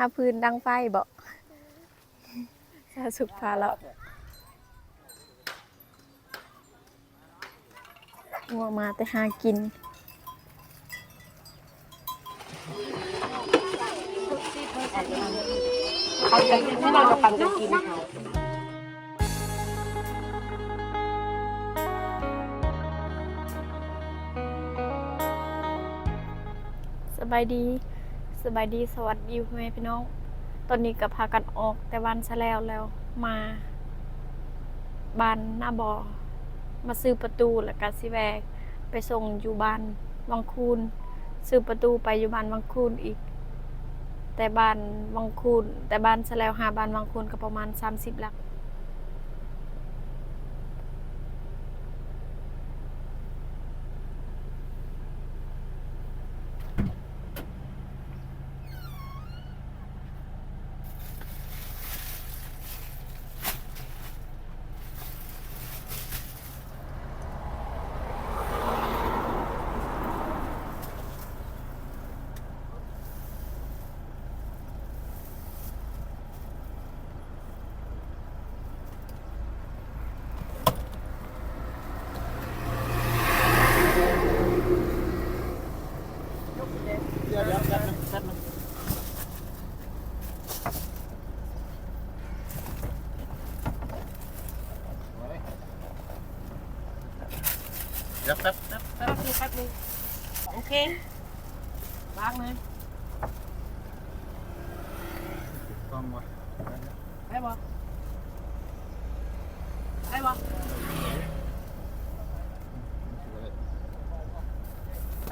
หาพื้นดังไฟบ่สาสุขพาแล้วงัวมาแต่หากินเอาใจที่เราจะปันจะกินเขาสบายดี บายดีสวัสดีพ่อแม่พี่น้อง ตอนนี้ก็พากันออกแต่วันซะแล้วแล้วมาบ้านหน้าบอมาซื้อประตูแล้วก็สิแวกไปส่งอยู่บ้านวังคูนซื้อประตูไปอยู่บ้านวังคูนอีก แต่บ้านวังคูนแต่บ้านซะแล้วหาบ้านวังคูนก็ประมาณ 30หลัก เดี๋ยวเดี๋ยวแป๊บนึงแป๊บนึงไว้เดี๋ยวแป๊บแป๊บแป๊บนึงแป๊บนึงโอเคล้างเลยกล้องวะได้บ่ได้บ่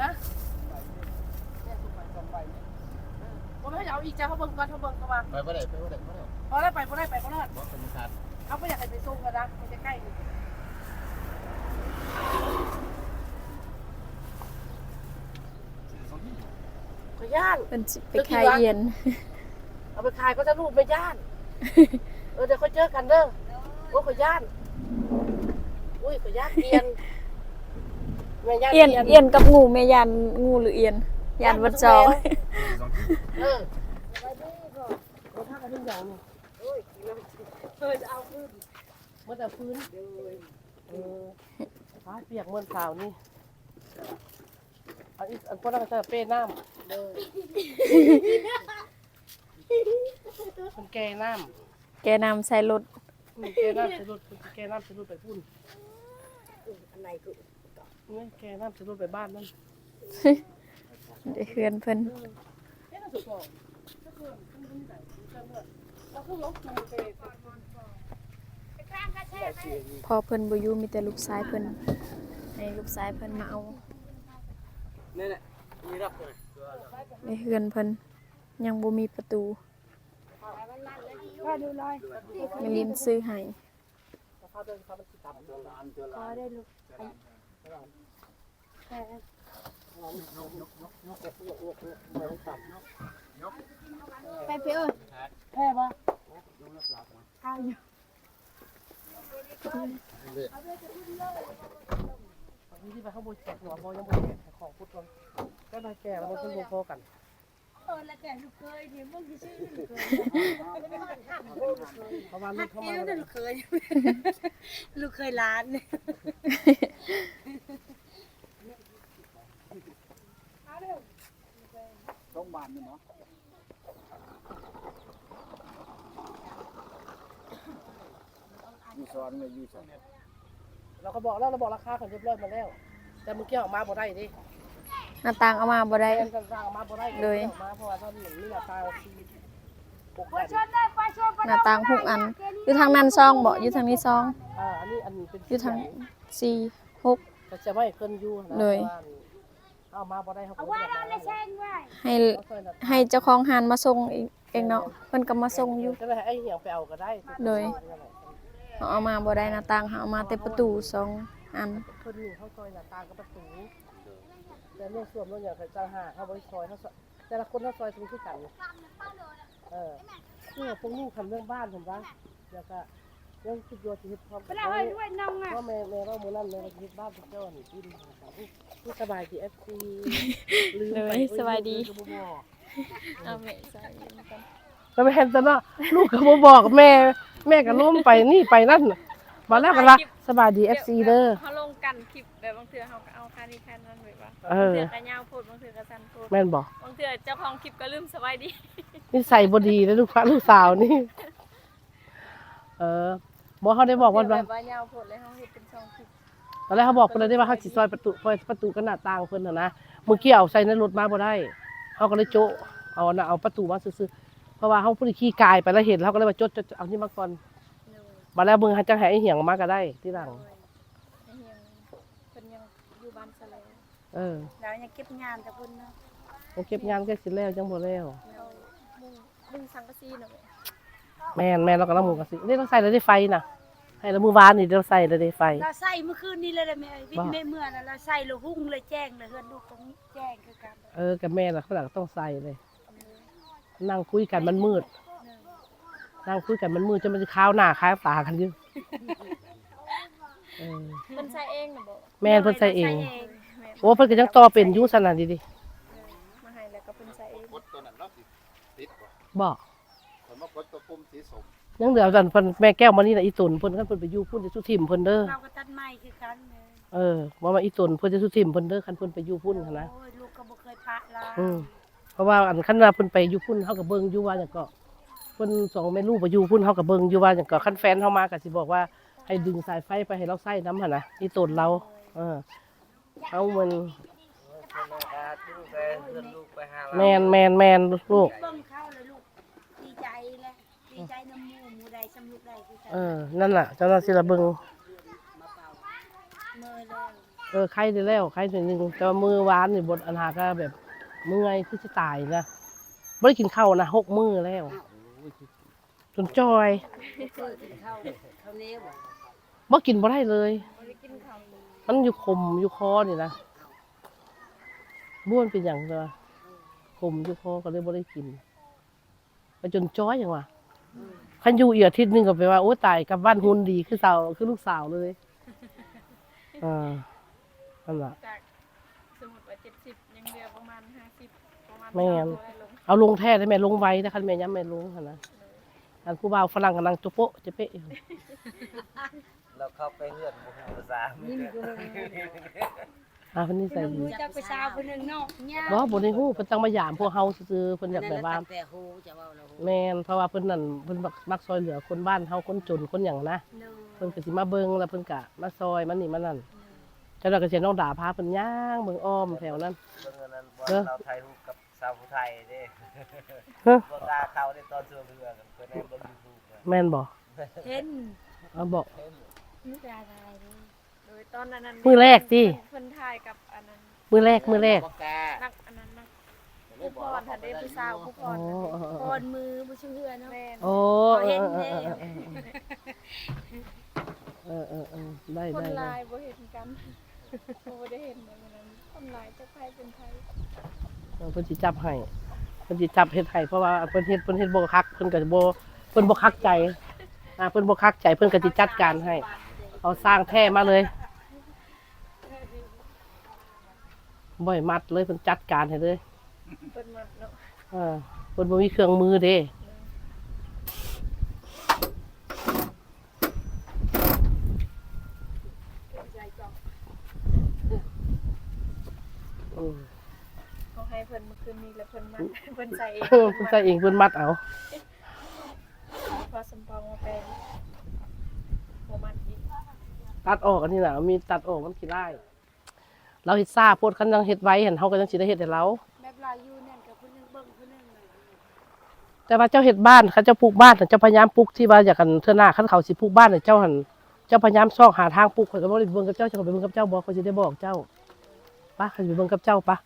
นะผมไม่เอาอีกจ้าเขาเบิ่งก่อนเขาเบิ่งเข้ามาไปบ่ได้ไปบ่ได้บ่ได้พอได้ไปพอได้ไปพอได้บอกเป็นขาดเขาไม่อยากให้ไปส่งกันนะมันจะใกล้นี่ขอ ย่านเป็นสิไปขายเอียนเอาไปขายก็จะรูปไม่ย่าน เออเดี๋ยวเขาเจอกันเด้อโอ้ยขอย่าน อุ้ยขอย่านเอียนแม่ย่านเอียนเอียนกับงูแม่ยันงูหรือเอียนยันวัดจองสองที่เออเราท่ากันทุกอย่างนี่โอ้ยกินแล้วเออจะเอาพื้นเมื่อแต่พื้นเออฟ้าเปียกเมื่อสาวนี่ อันนี้อันพวกนั้นก็จะเป้น้ำมันแก่น้ำแกนำใส่รถอืมแกน้ำจะรุดแกน้ำจะรุดไปพุ่นอันไหนกูนี่แกน้ำจะรุดไปบ้านนั่นได้เฮือนเพิ่นเอ๊ะน่าสุดบอกก็คือมันไม่ได้เกินเลยแล้วคือลบจูไปพอเพิ่นบ่อยู่มีแต่ลูกชายเพิ่นให้ลูกชายเพิ่นมาเอา นี่แหละมีรับเลยในเฮือนเพิ่นยังบ่มีประตูไม่ลิมซื้อให้เขาเดินเขามันติดต่ำไปเพื่อนแพ้ปะข้าวอยู่บาง ทีที่ไปข้างบนแกะหัวโบยังบนแกะของพุทธก่อนก็ได้แก่แล้วมันขึ้นโบกันเออแล้วแต่ลูกเคยเนี่ยมึงที่ชื่อลูกเคยเขามาฮัไม่กเข้าเอมาวแต่ลูกเคยลูกเคยร้านเนี่ยสองบาทนี่เนาะมีสอนเลยอยู่สอน เราก็บอกแล้วเราบอกราคาเขาเรียบร้อยมาแล้ว แต่เมื่อกี้ออกมาบ่ได้ดิหน้าต่างเอามาบ่ได้ แทนสั่งออกมาบ่ได้เลย ออกมาเพราะว่าถ้ามีมีราคาสี่หกไปพันชนได้ไปชนไปหน้าต่างหกอัน อยู่ทางนั้นซองบ่อยู่ทางนี้ซอง อ่าอันนี้อันนี้เป็นอยู่ทางสี่หก ก็จะไม่เกินอยู่นะเลย พราะว่าเอามาบ่ได้เขาเอาก็ไว้บ่เราได้ในแช่งไว้ให้เอาใส่น่ะให้เจ้าของหานมาส่งเองเองเนาะเพิ่นก็มาส่งอยู่ จะไปให้ไอ้เหี่ยวไปเอาก็ได้เลย เอาเอามาบ่ได้หน้าต่างเอามาแต่ประตูสองอันคนหนึ่งเขาซอยหน้าต่างกับประตูแต่เรื่องส่วนเรื่องอย่างเขาจะหาเขาบริซอยเขาซอยแต่ละคนเขาซอยตรงที่กันเออเนี่ยพวกลูกทำเรื่องบ้านผมว่าแล้วก็เรื่องคิดตัวชีวิตพร้อมไปแล้วเฮ้ยด้วยน้องอะเพราะแม่แม่ว่าโมนั่นแม่ว่าชีวิตบ้านพวกเจ้าหนีกินผู้สบายดีเอฟซีลืมไปเลยสบายดีลืมไปบ่เอาแม่ใส่ยืมกัน แล้วแม่นตะเนาะลูกก็บ่บอกแม่ แม่ก็ล้มไปนี่ไปนั่นบ่แล้วก็ละสบายดี FC เด้อ เขาลงกันคลิปแบบบางเทื่อเขาก็เอาค่านี้ค่านั้นไว้ว่าเออบางเทื่อก็ยาวโพดบางเทื่อก็สั้นโพดแม่นบ่บางเทื่อเจ้าของคลิปก็ลืมสบายดีนิสัยบ่ดีนะลูกพระลูกสาวนี่ เออบ่เขาได้บอกว่าแบว่าบว่ายาวโพดเลยเขาเฮ็ดเป็นช่องคลิปตอนแรกเขาบอกเพิ่นเลยได้ว่าเขาสิซอยประตูซอยประตูกันหน้าต่างเพิ่นน่ะนะเมื่อกี้เอาใส่ในรถมาบ่ได้เขาก็เลยโจะเอาน่ะเอาประตูมาซื่อๆ เพราะว่าเขาผู้ที่ขี้กายไปแล้วเห็นเขาก็เลยว่าจดจดจดเอานี่มาก่อนเลยมาแล้วมึงจะให้ไอ้เหียงมาก็ได้ที่หลังไอ้เฮียงเพิ่นยังอยู่บ้านซะแล้วเออแล้วยังเก็บงานแต่เพิ่นเนาะยังเก็บงานแค่สิแล้วจังบ่แล้วเอามุงมุงสังกะสีน่ะแม่แม่นแม่นเราก็ละหมูกันสินี่เราใส่แล้วได้ไฟน่ะให้แล้วมือวานนี่เราใส่แล้วได้ไฟเราใส่เมื่อคืนนี้เลยแม่วิ่บ่งแม่เมื่อแล้วเราใส่แล้วหุ่งเลยแจ้งเลยเฮือนลูกตรงนี้แจ้งคือกันเออกับแม่น่ะเขาหลังต้องใส่เลย นั่งคุยกันมันมืด นั่งคุยกันมันมืดจนมันจะข้าวหน้าข้าวตากันอยู่เออ เพิ่นใช้เองน่ะบ่แม่นเพิ่นใส่เองใส่เองแม่โอ้เพิ่นก็ยังต่อเป็นอยู่ซั่นน่ะดิดิมาให้แล้วก็เพิ่นใช้เองกดตัวนั้นเนาะสิติดบ่บ่ผมว่ากดตัวปุ่มสีส้มยังเหลือซั่นเพิ่นแม่แก้วมานี่น่ะอีตุนเพิ่นคันเพิ่นไปอยู่พุ่นจะสุทิมเพิ่นเด้อเราก็ตัดไม้คือกันเลยเออว่ามาอีตุนเพิ่นจะสุทิมเพิ่นเด้อคันเพิ่นไปอยู่พุ่นหั้นนะโอ้ยลูกก็บ่เคยปะลาอืม เพราะว่าอันคันว่าเพิ่นไปอยู่พุ่นเฮาก็เบิ่งอยู่ว่าหยังก็เพิ่นสองแม่ลูกไปอยู่พุ่นเฮาก็เบิ่งอยู่ว่าหยังก็คันแฟนเฮามาก็สิบอกว่าให้ดึงสายไฟไปให้เราใส่น้ำหั่นน่ะอีตุนเรา เออเอามันแมนแมนแมนลูก เบิ่งเข้าเลยลูกดีใจแหละดีใจน้ำหมูหมูใดสำลูกใดคือกันเออ นั่นล่ะเจ้าหน้าที่ระเบิงเมื่อเลยเออไข้ได้แล้วไข้หน่อยหนึงแต่ว่ามือวานนี่บดอันหาก็แบบ เมื่อยคือจะตายนะไม่ได้กินข้าวนะหกมือแล้วจนจอยเข้าเข้าเนี้ยบ่บ่กินบ่ได้เลยบ่ได้กินข้าวมันอยู่คมอยู่คอนี่นะบ้วนเป็นอย่างเดียวคมอยู่คอก็เลยบ่ได้กินไปจนจ้อยอย่างวะคันอยู่อีกอาทิตย์หนึงก็ไปว่าโอ้ตายกลับบ้านหุ่นดีคือสาวคือลูกสาวเลยอ่านั่นล่ะ จากสมมุติว่า70ยังเหลือประมาณ 50ประมาณแม่น300ลงเอาลงแท้ได้แม่ลงไว้แต่คันแม่ย้ำแม่ลงหั่นนะอันผู้บ่าวฝรั่งกำลังจุโปะจะเปะอยู่เราเข้าไปเฮือนบ่ฮู้ภาษาอ่าเพิ่นนิสัยดีรู้จักไปสาวคนหนึงเนาะเนี่ยบ่บ่ได้ฮู้เพิ่นจังมาหยามพวกเฮาซื่อๆเพิ่นอยากแบบว่าแต่ฮู้จะเว้าแล้วฮู้แม่นเพราะว่าเพิ่นนั่นเพิ่นมักมักซอยเหลือคนบ้านเฮาคนจนคนหยังนะเนอะเพิ่นก็สิมาเบิ่งแล้วเพิ่นก็มาซอยมันนี่มันนั่นเจ้าดอกก็สิน้องด่าพาเพิ่นย่างเบิ่งอ้อมแถวนั้นเบิ่งอันนั้นบ่เด้อเราถ่ายรูปกับสาวผู้ไทยเด้ฮะบ่กล้าเข้าในตอนช่วงเรือกันเพิ่นให้เบิ่ง YouTube นะแม่นบ่เห็นเอาบ่นี่เป็นอะไรเลยโดยตอนนั้นนั้นมื้อแรกสิเพิ่นถ่ายกับอันนั้นมื้อแรกมื้อแรก บ่กล้านักอันนั้นนักผู้พรทันได้ผู้สาวผู้พอ๋อรเออปอนมือบ่ชื่อเฮือเนาะแม่นโอ้เออเออเออเออเออเออเออได้คนได้ได้ลายบ่เห็นกันบ่ได้เห็นแบบนั้น คนลายจะใครเป็นใครเออเพิ่นสิจับให้เพิ่นสิจับเฮ็ดให้เพราะว่าเพิ่นเฮ็ดเพิ่นเฮ็ดบ่คักเพิ่นก็บ่เพิ่นบ่คักใจอ่าเพิ่นบ่คักใจเพิ่นก็สิจัดการให้ เอาสร้างแท้มาเลยบ่อยมัดเลยเพิ่นจัดการให้เลยเพิ่นมาเนาะเออเพิ่นบ่มีเครื่องมือเด้ อืมเขาให้เพิ่นเมื่อคืนนี้แล้วเพิ่นมาเพิ่นใส่เองเพิ่นใส่เองเพิ่นมัดเอาพอสมปองมาเป็นบ่มัดอีกตัดออกอันนี้น่ะมีตัดออกมันขี้ได้เราเฮ็ดซ่าโพดคันยังเฮ็ดไว้หั่นเฮาก็จังสิได้เฮ็ดให้เรา แบบลายอยู่นั่นกับคนหนึงเบิ่งคนหนึงน่ะแต่ว่าเจ้าเฮ็ดบ้านเขาเจ้าปลูกบ้านน่ะเจ้าพยายามปลูกที่ว่าอยากกันเทื่อหน้าคันเขาสิปลูกบ้านน่ะเจ้าหั่นเจ้าพยายามซอกหาทางปลูกข่อยก็บ่ได้เบิ่งกับเจ้าเจ้าก็ไปเบิ่งกับเจ้าบ่ข่อยสิได้บอกเจ้า ปะเขาสิไปเบิ่งกับเจ้าปะ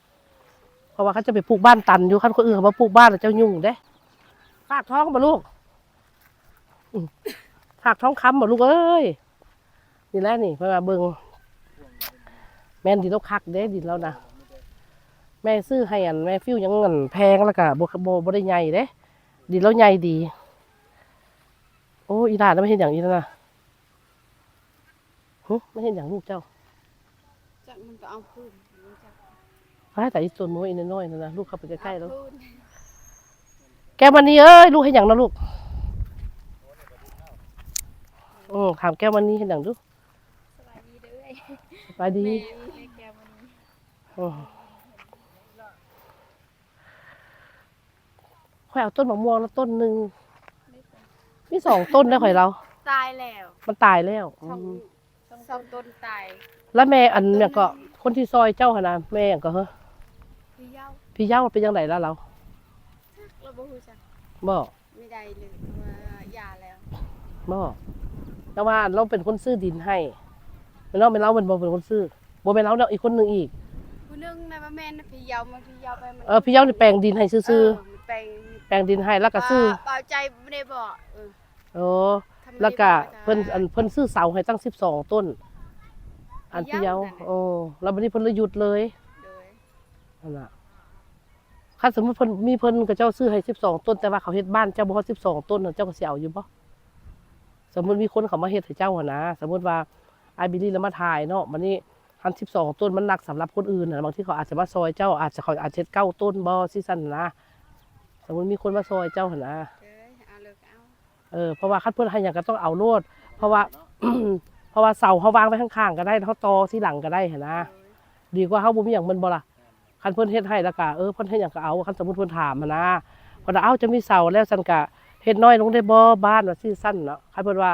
เพราะว่าเขาจะไปปลูกบ้านตันอยู่คันคนอื่นเขามาปลูกบ้านน่ะเจ้ายุ่งเด้ฝากท้องบ่ลูกฝากท้องคำบ่ลูกเอ้ยนี่แหละนี่เพราะว่าเบิงแม่นดินเราคักเด้ดินเรานะแม่ซื้อให้อันแม่ฟิวยังเงินแพงแล้วก็บ่บ่บ่ได้ใหญ่เด้ดีแล้วใหญ่ดี โอ้อีหลานไม่เห็นอย่างนี้แล้วนะหึไม่เห็นอย่างลูกเจ้าจักมันก็เอาคืน มันจักพายแต่อีส่วนมืออีน้อยๆนั่นนะลูกเข้าไปใกล้ๆแล้วเอาคืนแก้วมันนี่เอ้ยลูกให้หยังนะลูกอืมถามแก้วมันนี่ให้หยังดูสบายดีเด้อสบายดี แม่แม่แก้ววันนี้อืมข่อยเอาต้นมะม่วงแล้วต้นหนึ่งมีสองต้นได้ข่อยเรา ตายแล้วมันตายแล้วอืสองมสองต้นตายแล้วแม่อันเนี่ยก็คนที่ซอยเจ้าหนนะแม่หยังก็เฮ้อพี่เย้า พี่เย้าเป็นยังไงแล้วเราเราบ่ฮู้จักบ่ไม่ได้เลยว่าหย่าแล้วบ่แต่ว่าเราเป็นคนซื้อดินให้เป็นเราเป็นเราเป็นบ่เป็นคนซื้อบ่เป็นเราเนาะอีกคนหนึงอีกผู้หนึงนะว่าแม่นนะพี่เย้ามันพี่เย้าไปมันเออพี่เย้านี่แปลงดินให้ซื่อเมันไปๆแปลงดินให้แล้วก็ซื้อเปล่าใจไม่ได้บอกเออโอ้ทำไมแล้วก็ได้บอกเพิ่นอันเพิ่นซื้อเสาให้ตั้ง12ต้น อันพี่เย้าโอ้แล้วบัดนี้เพิ่นเลยหยุดเลยโดยนั่นน่ะ คันสมมุติเพิ่นมีเพิ่นก็เจ้าซื้อให้12ต้นแต่ว่าเขาเฮ็ดบ้านเจ้าบ่ฮอด12ต้นน่ะเจ้าก็สิเอาอยู่บ่สมมุติมีคนเขามาเฮ็ดให้เจ้าหั่นนะ สมมุติว่าไอ้บิลลี่แล้วมาถ่ายเนาะบัดนี้คัน12ต้นมันหนักสำหรับคนอื่นน่ะบางทีเขาอาจจะมาซอยเจ้าอาจจะเขาอาจจะเฮ็ดเก้าต้นบ่ซิซั่นนะสมมุติมีคนมาซอยเจ้าหั่นนะเด้อเอาเลิกเอาเออเพราะว่าคัดเพื่อนให้หยังก็ต้องเอาโลดเพราะว่า เพราะว่าเสาเขาวางไว้ข้างๆก็ได้เขาตอที่หลังก็ได้เห็นนะดีกว่าเขาบ่มีหยังมันบ่ล่ะ คันเพิ่นเฮ็ดให้แล้วก็เออเพิ่นเฮ็ดหยังก็เอาคันสมมุติเพิ่นถามมานะเพอเอ้าจะมีเสาแล้วซั่นก็เฮ็ดน้อยลงได้บ่บ้านว่าซี่สั้นเนาะคันเพิ่นว่า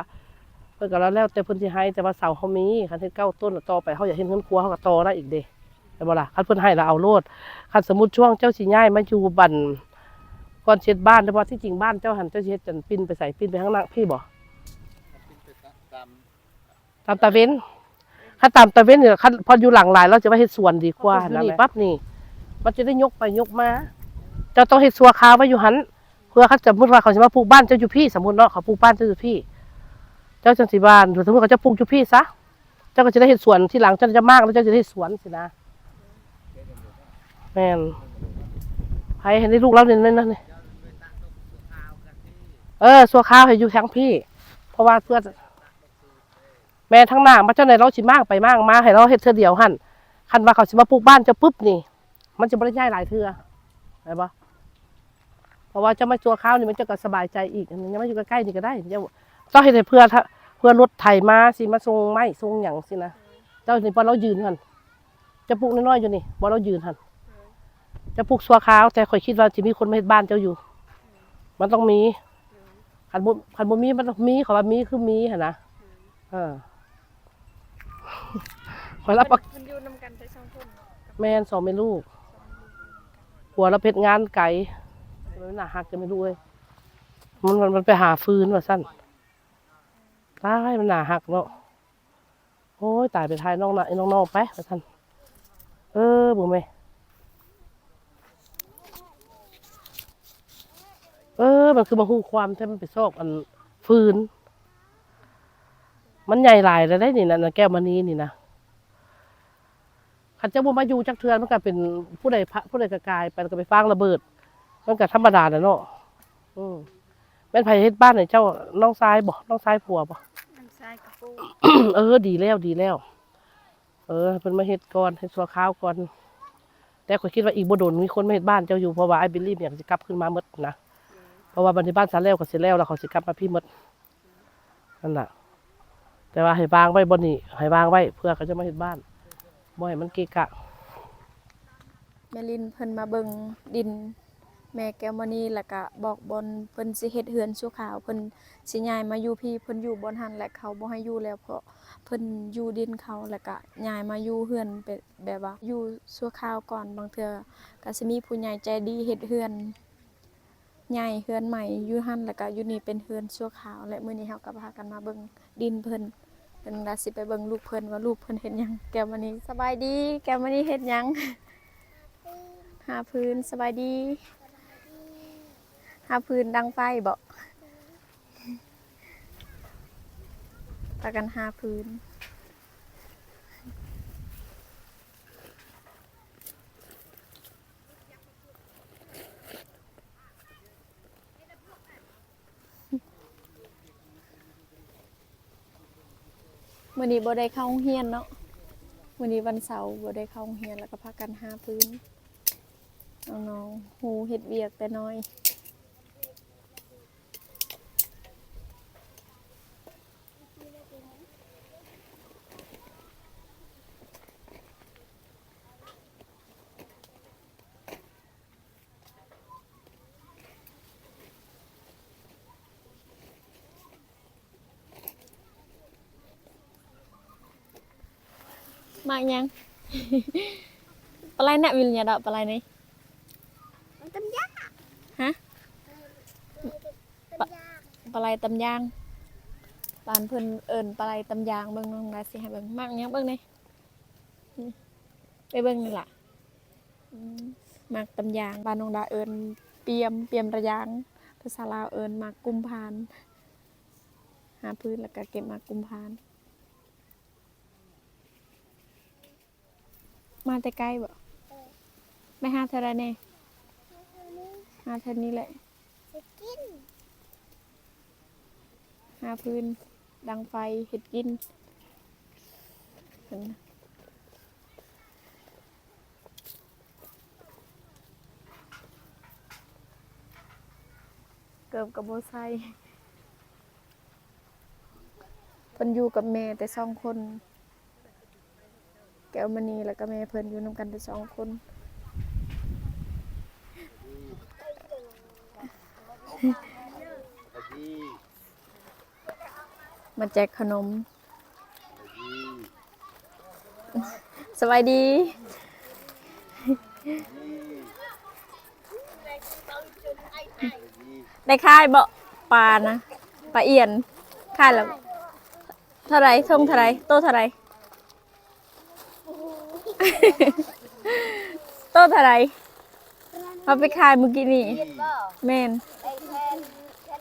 เพิ่นก็แล้วแล้วแต่เพิ่นสิให้แต่ว่าเสาเขามีคันเฮ็ดเก้าต้นแล้วต่อไปเขาอยากเฮ็ดเฮือนครัวเขาก็ต่อได้อีกเด้ได้บ่ล่ะคันเพิ่นให้แล้วเอาโลดคันสมมุติช่วงเจ้าสิย้ายมาอยู่บันก่อนเช็ดบ้านแต่ว่าที่จริงบ้านเจ้าหันเจ้าสิเฮ็ดจันปิ้นไปใส่ปิ้นไปข้างหน้าพี่บ่ตามตามตะเว้นถ้าตามตะเว้นเนี่ยคันพออยู่หลังหลายเราจะไปเฮ็ดสวนดีกว่านะนี่ปั๊บนี่ มันจะได้ยกไปยกมา เจ้าต้องเฮ็ดสัวคาวไว้อยู่หันเพื่อเขาจะมมติว่าเขาจะมาปลูกบ้านเจ้าอยู่พี่สมมติเนาะเขาปลูกบ้านเจ้าอยู่พี่ เจ้าจังสีบ้านหรือสมมติเขาจะปลูกอยู่พี่ซะเจ้าก็จะได้เฮ็ดสวนที่หลังเจ้าจะมากแล้วเจ้าจะได้เฮ็ดสวนสินะแม่นใครเห็นได้ลูกเราเนี่ยนั่นนี่เออสัวข้าวให้อยู่ทั้งพี่ เพราะว่าเพื่อแม่ทั้งหน้ามาเจ้าในเราสิมากไปมากมาให้เราเฮ็ดเทื่อเดียวหันคันว่าเขาสิมาปลูกบ้านเจะปุ๊บนี่ มันจะบ่ได้ย้ายหลายเทื่อได้ปะเพราะว่าเจะมาจัวข้าวนี่มันจะก็สบายใจอีกอันนี้ยังไม่อยู่ใกล้ๆนี่ก็ได้เจ้าต้องเฮ็ดให้เพื่อถ้าเพื่อรถไถมาสิมาส่งไม้ส่งหยังสินะเจ้านี่บ่เรายืนหั่นจะปลูกน้อยๆอยู่นี่บ่เรายืนหั่นจะปลูกสัวขาว แต่ข่อยคิดว่าสิมีคนมาเฮ็ดบ้านเจ้าอยู่ มันต้องมีคันบ่คันบ่มีมันต้องมีเขาว่ามีคือมีหั่นนะเออคอยรับประมันอยู่นำกันได้สองคนเนาะแม่นสองแม่ลูก หัวเราเพชรงานไก่มันหนาหักจะไม่รู้เลยมันมันมันไปหาฟืนว่าสั้นตายมันหนาหักเนาะโอ้ยตายไปทายน้องนะไอ้น้องๆไปว่าสั้นเออบุ๋มไหมเออ มันคือมาหูความที่มันไปซอกอันฟืน มันใหญ่หลายเลยได้นี่นะนะแก้วมณีนี่นะ ขันเจ้าบุมาอยู่จักเทือนมันก็เป็นผู้ใดพระผู้ใดกระกายไปแล้วก็ไปฟางระเบิด มันก็ธรรมดาแหละเนาะอืมแม่นไผเฮ็ดบ้านให้เจ้าน้องชายบ่น้องชายผัวบ่ น้ำทรายกระปูเออ ดีแล้วดีแล้ว เออเพิ่นมาเฮ็ดก่อนให้สัวข้าวก่อน แต่ข้อยคิดว่าอีกบ่โดนมีคนมาเฮ็ดบ้านเจ้าอยู่เพราะว่าไอ้บิลลี่เนี่ยสิกลับขึ้นมาหมดนะเพราะว่าบัดนี้บ้านซาแล้วก็สิแล้วแล้วเขาสิกลับมาพี่หมดนั่นน่ะ แต่ว่าให้วางไว้บนนี้ให้วางไว้เพื่อเขาจะมาเฮ็ดบ้าน บ่ให้มันเกะกะแม่ลินเพิ่นมาเบิงดิน แม่แก้วมณีแล้วก็บอกบนเพิ่นสิเฮ็ดเฮือนชั่วคราวเพิ่นสิย้ายมาอยู่พี่เพิ่นอยู่บนหันและเขาบ่ให้อยู่แล้วเพราะเพิ่นอยู่ดินเขาแล้วก็ย้ายมาอยู่เฮือนเป็นแบบว่าอยู่ชั่วคราวก่อนบางเทื่อก็สิมีผู้ใหญ่ใจดีเฮ็ดเฮือนใหญ่เฮือนใหม่อยู่หันแล้วก็อยู่นี่เป็นเฮือนชั่วคราว และมื้อนี้เฮาก็พากันมาเบิ่งดินเพิ่น พิ่นราสิไปเบิ่งลูกเพิ่นว่าลูกเพิ่นเฮ็ดหยังแก้วมณีสบายดี แก้วมณีเฮ็ดหยังหาพื้นสบายดี หาพื้นดังไฟบ่พากันหาพื้น มื่อนี้บ่ได้เข้าโรงเรียนเนาะมื่อนี้วันเสาร์บ่ได้เข้าโรงเรียนแล้วก็พากันหาพื้นน้องๆหูเฮ็ดเวียกแต่น้อย มากยังปลาไหลเนี่ยวิลเนี่ยดอกปลาไหลนี่มันตำยาฮะตำยาปลาไหลตำยางบ้านเพิ่นเอิ้นปลาไหลตำยางเบิ่งน้องดาสิให้เบิ่งมากยังเบิ่งนี่นี่ไปเบิ่งนี่ล่ะอืมมากตำยางบ้านน้องดาเอิ้นเปียมเปียมระยางภาษาลาวเอิ้นมากกุมพานหาพื้นแล้วก็เก็บมากกุมพาน มาแต่ใกล้บ่ไม่หาเท่าไรแน่หาเท่านี้แหละจะกินหาพื้น ดังไฟเห็ดกินเห็นนะเกือบกับโบไซเพิ่นอยู่กับแม่แต่สองคน แก้วมณีแล้วก็แม่เพิ่นอยู่นำกันแต่สองคนตะกี้มาแจกขนมตะกี้สบายดี ได้ค่ายบ่ปลานะปลาเอียนค่ายแล้วเท่าไรท่งเท่าไรโตเท่าไร โตเท่าไรเอาไปขายเมื่อกี้นี่แมนไอ้แทน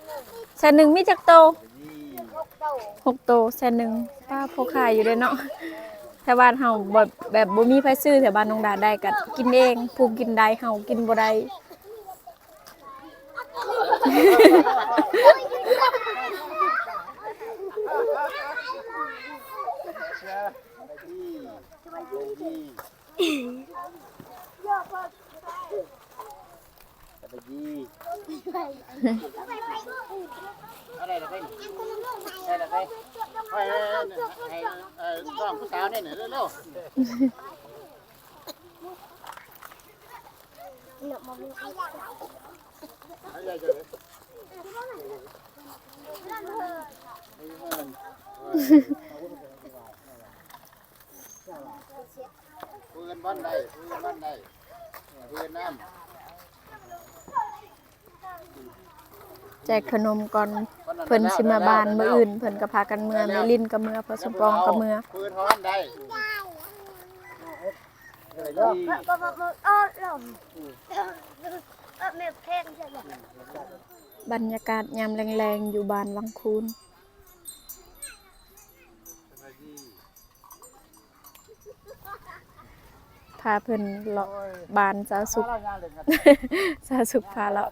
หนึ่งแสนหนึ่งมีจักโตหกโตแสนหนึ่งป้าพกขายอยู่เด้อเนาะแถวบ้านเฮาแบบแบบบ่มีไผซื้อแถวบ้านนงดาได้ก็กินเองผู้กินได้เฮากินบ่ได้ะกี้ตะกี้อะไรนะเป็นอะไรนะเป็นให้ให้เอ่อน้อง ปืนบ้านใดปืนบ้านใดปืนน้ำแจกขนมก่อนเพิ่นสิมาบ้านมื้ออื่นเพิ่นก็พากันเมื่อแม่ลินก็เมื่อพอสมปองก็เมื่อปืนฮ้อนได้เนาะก็มามาอ้อหล่อมเออแม่แพงใช่ไหมบรรยากาศยามแรงๆอยู่บ้านวังคูน พาเพิ่นเลาะบ้านสาวสุขสาวสุขพาเลาะ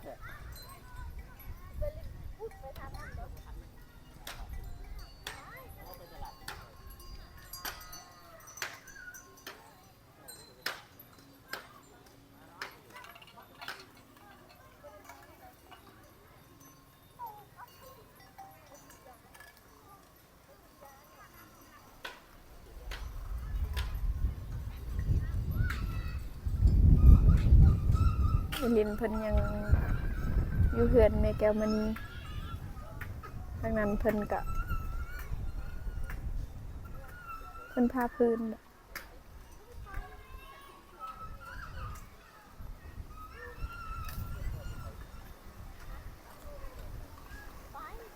ลินเพิ่นยังอยู่เฮือนแม่แก้วมณีทางนั้นเพิ่นก็เพิ่นพาพื้น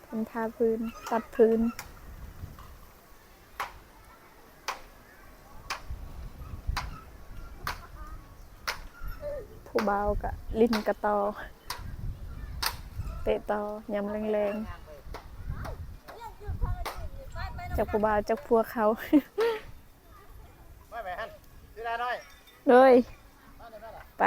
เพิ่นพาพื้นตัดพื้น ผู้บ่าวกะลิ้นกระตอ เตะตอยำแรงๆจากผู้บ่าวจากพวกเขาไม่แม่ฮันซื้อได้น้อยเลยไป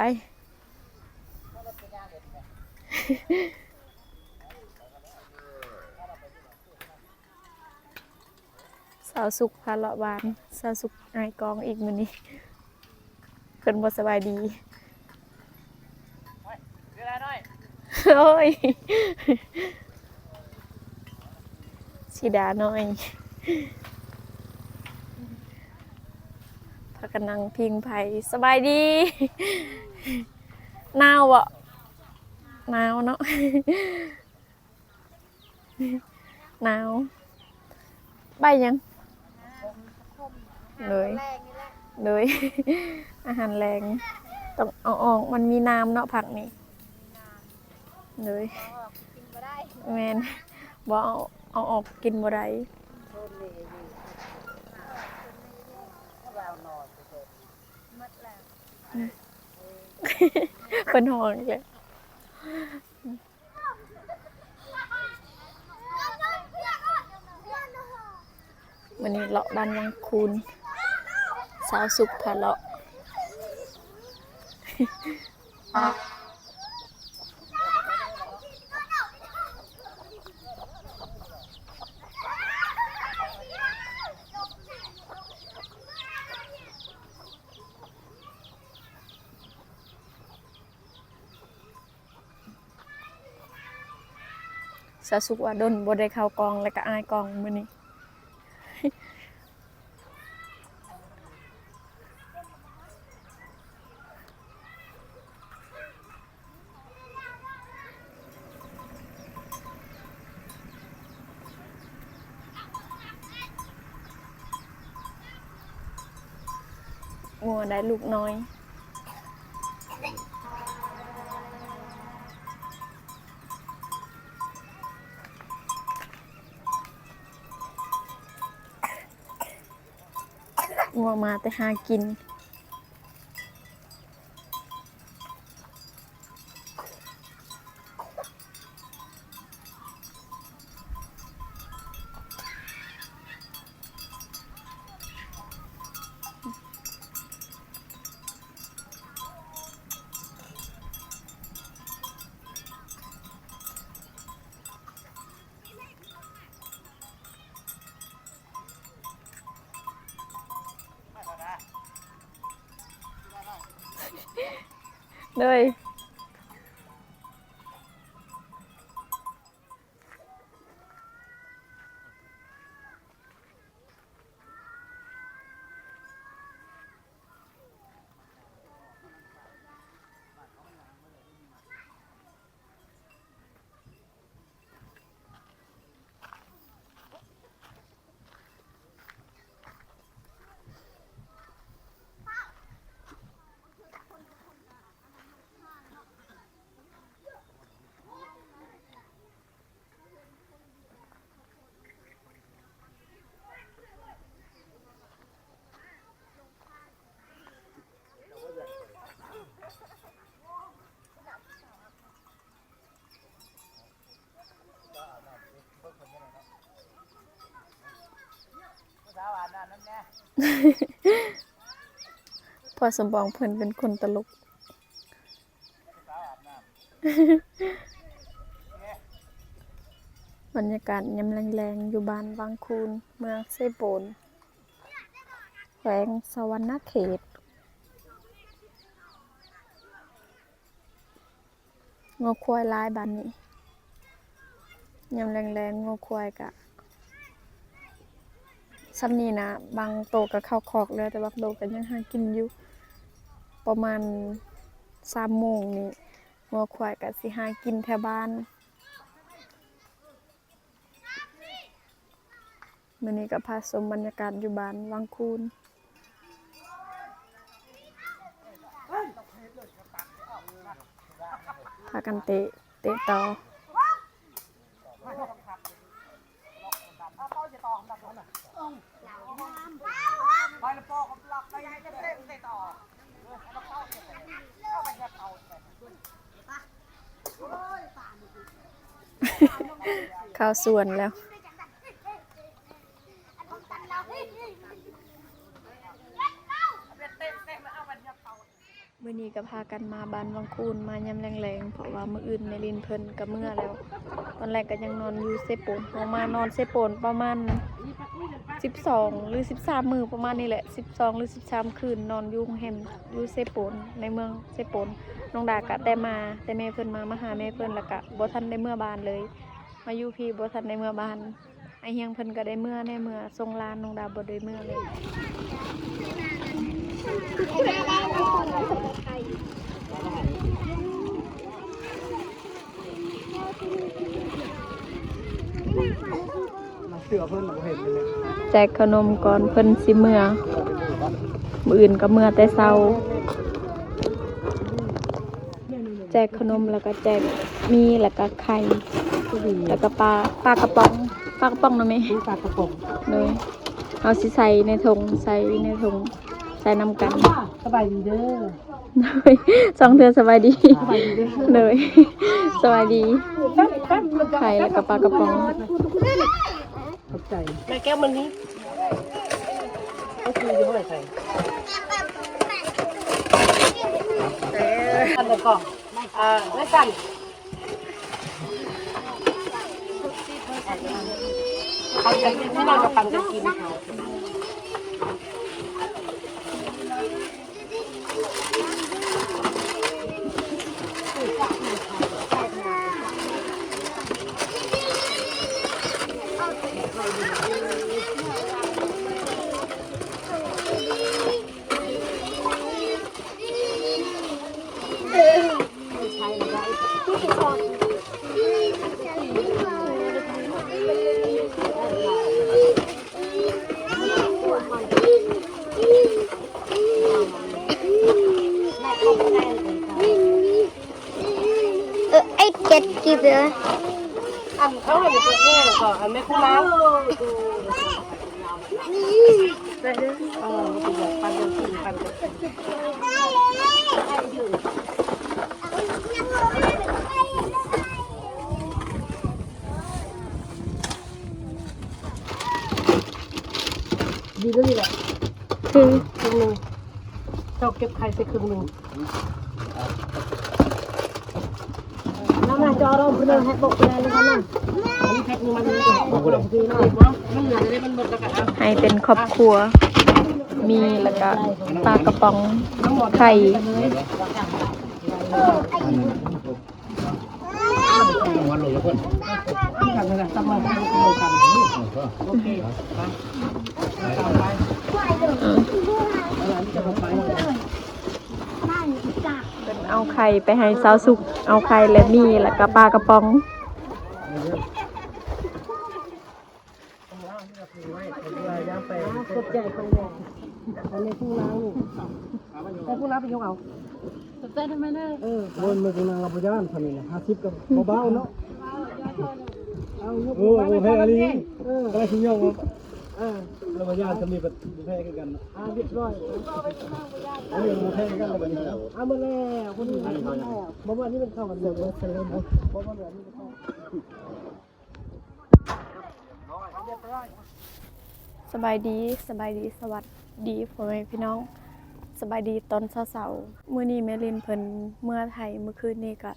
สาวสุขพาเลาะบานสาวสุขนายกองอีกมือนี้เพิ่นบ่สบายดี ซื้อได้น้อย โอ้ยชิดาหน่อยพากันนังพิงไผ่สบายดีหนาวบ่ะหนาวเนาะหนาวใบยังเลยแรงนี่แหลยอาหารแรงต้องเอาออกมันมีน้ำเนาะผักนี่ โดยกินบ่ได้แมนบ่เอาเอาออกกินบ่ได้โซนนี้นี่ถ้าเรานอนไปเถอะหมดแล้วเป็นห่วงอีกเลยวันนี้เลาะบ้านวังคูนสาวสุขพาเลาะ สาสุขว่าดนบ่ได้เข้ากองแล้วก็อายกองมื้อนี้งัวได้ลูกน้อย มาแต่หากิน เลย พอสมบองเพิ่นเป็นคนตลก บรรยากาศยามแรงๆ อยู่บ้านวังคูน เมืองเซโปนแขวงสวรรณเขต งอควายลายบ้านนี้ยามแรงๆงอควายกะ ซ้ำนี้นะ บางโตก็เข้าคอกแล้ว แต่บางโตก็ยังหากินอยู่ ประมาณสามโมงนี้งอควายก็สิหากินแถวบ้านมื่อนี้ก็พาชมบรรยากาศอยู่บ้านวังคูนพากันเตะเตะต่อ ไปแล้วปอกกับหลักไปให้จะ เต้นใส่ต่อเข้าวสวนแล้ว มื่อนี้ก็พากันมาบ้านวังคูนมายำแรงๆ เพราะว่ามื้ออื่นแม่ลินเพิ่นก็เมื่อแล้ว ตอนแรกก็ยังนอนอยู่เซโปนออกมานอนเซโปนประมาณ 12หรือ13มือประมาณนี้แหละ12หรือ13คืนนอนอยู่โรงแฮมอยู่เซโปนในเมืองเซโปนน้องดาก็ได้มาแต่แม่เพิ่นมามาหาแม่เพิ่นแล้วก็บ่ทันได้เมื่อบานเลย มาอยู่พี่บ่ทันได้เมื่อบานไอเฮียงเพิ่นก็ได้เมื่อในเมื่อทรงลานน้องดาบ่ได้เมื่อเลยเสือเพิ่นเราเห็นเลยแจกขนมก่อนเพิ่นสิเมื่อมืออื่นก็เมื่อแต่เช้า แจกขนมแล้วก็แจกมีแล้วก็ไข่ก็ดีแล้วก็ปลาปลากระป๋องปลากระป๋องนะแม่มีปลากระป๋องเลยเอาสิใส่ในถุงใส่ในถุงใส่นำกันสบายดีเด้อเลยสองเทือสบายดีสบายดีเด้อเลยสบายดีแป๊บแป๊บมันจะไข่แล้วก็ปลากระป๋องขอบ ใจแม่แก้วมันนี้ก็คือจะเท่าไหร่ใส่อันละก่อนอ่าแล้วกันปันกันกินที่เราจะปันกันกินเขา เออไอ้เจ็ดกี่เดือน อันเขาเลยเป็นแม่ก่อนอันแม่คู่น้ำได้เลยเออมันจะปันกันกินปันกันกินดีด้วยนี่แหละ คือ ครึ่งหนึ่งเราเก็บ ไข่ใส่ครึ่งหนึ่งน้ำมันจอเราเพื่อนให้บอกไปเลยนะอันนี้แพ็คหนึงมันมีบอกเราคือน้ำมันมันเหลือได้มันหมดแล้วกันให้เป็นครอบครัว มีแล้วก็ปลากระป๋องทั้งหมดไข่วันลงแล้วคนที่กันนะตั้งมาตั้งมากันโอเคไปต่อไปอะไรที่จะไป เอาไข่ไปให้สาวสุก เอาไข่และมีแล้วก็ปลากระป๋องกดใจคนแรกอันนี้ผู้ล้างนี่แต่ผู้ล้างเป็นยังเอาใจทำไมเนี่ยเออโอ้ยมันเป็นนางรับประทานทำนี่นะห้าสิบกับเบาๆเนาะเอายกโอ้มือโหไว้แพ้อันนี้เออก็ได้ชิ้นย่องเออ รับประทานทำนี่แบบแพ้กันเนาะอ่าเรียบร้อยอันนี้มันแพ้กันแล้วแบบนี้เอามาแล้วคนนี้มาแล้วบอกว่านี่เป็นข้าวมันเดือดเลยเสร็จแล้วบอกว่าเดือดนี่เป็นข้าวสบายดีสบายดีสวัสดีพ่อแม่พี่น้องสบายดีตอนเช้าๆมื้อนี้แม่ลินเพิ่นเมื่อไทยเมื่อคืนนี้ก็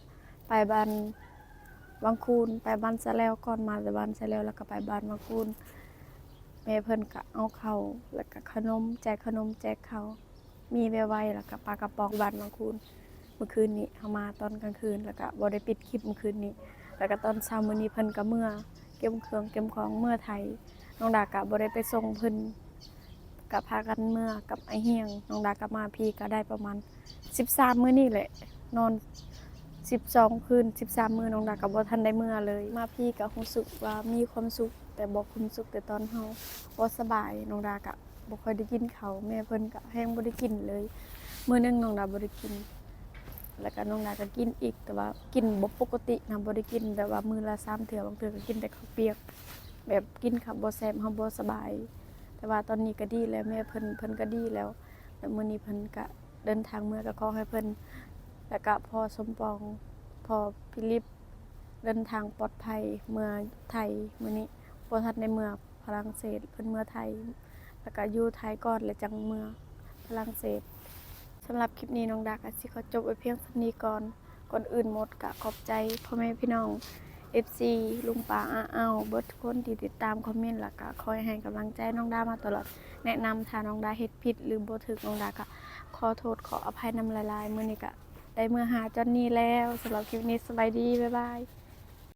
ไปบ้านวังคูนไปบ้านสะแล้วก่อนมาแต่บ้านสะแล้วแล้วก็ไปบ้านวังคูน แม่เพิ่นก็เอาเข้าแล้วก็ขนมแจกขนมแจกเขามีไวๆแล้วก็ปลากระป๋องบานวังคูนเมื่อคืนนี้เฮามาตอนกลางคืนแล้วก็บ่ได้ปิดคลิปเมื่อคืนนี้ แล้วก็ตอนเช้ามื้อนี้เพิ่นก็เมื่อเก็บเครื่องเก็บของเมื่อไทยน้องดากะบ่ได้ไปส่งเพิ่นกับพากันเมื่อกับไอเฮียงน้องดากลับมาพี่ก็ได้ประมาณ 13 มื้อนี่แหละ นอน 12 คืน 13 มื้อน้องดาก็บ่ทันได้เมื่อเลย มาพี่ก็รู้สึกว่ามีความสุข แต่บ่คุ้มสุขแต่ตอนเฮาบ่สบายน้องดาก็บ่ค่อยได้กินเขาแม่เพิ่นก็แฮงบ่ได้กินเลยมื้อนึงน้องดาบ่ได้กิน แล้วก็น้องดาก็กินอีก แต่ว่ากินบ่ปกตินะบ่ได้กินแต่ว่ามื้อละสามเทื่อบางเทื่อก็กินแต่ข้าวเปียก แบบกินขับบ่แซ่บเฮาบ่สบาย แต่ว่าตอนนี้ก็ดีแล้วแม่เพิ่นเพิ่นก็ดีแล้วแล้วมื้อนี้เพิ่นก็เดินทางเมื่อก็ขอให้เพิ่นแล้วก็พ่อสมปองพ่อพิลิปเดินทางปลอดภัยเมื่อไทยมื้อนี้ บ่ทันในเมืองฝรั่งเศสเพิ่นเมื่อไทย แล้วก็อยู่ไทยก่อนแล้วจังเมื่อฝรั่งเศสสำหรับคลิปนี้น้องดาก็สิขอจบไว้เพียงเท่านี้ก่อนก่อนอื่นหมดก็ขอบใจพ่อแม่พี่น้อง FC ลุงป่าอาเอาเบิร์ดทุกคนที่ติดตามคอมเมนต์แล้วก็คอยให้กำลังใจน้องดามาตลอด แนะนำถ้าน้องดาเฮ็ดผิดหรือบ่ถึกน้องดาก็ขอโทษขออภัยนำหลายๆมื้อนี้ก็ได้เมื่อหาจอนนี่แล้วสำหรับคลิปนี้สบายดี บ๊ายบาย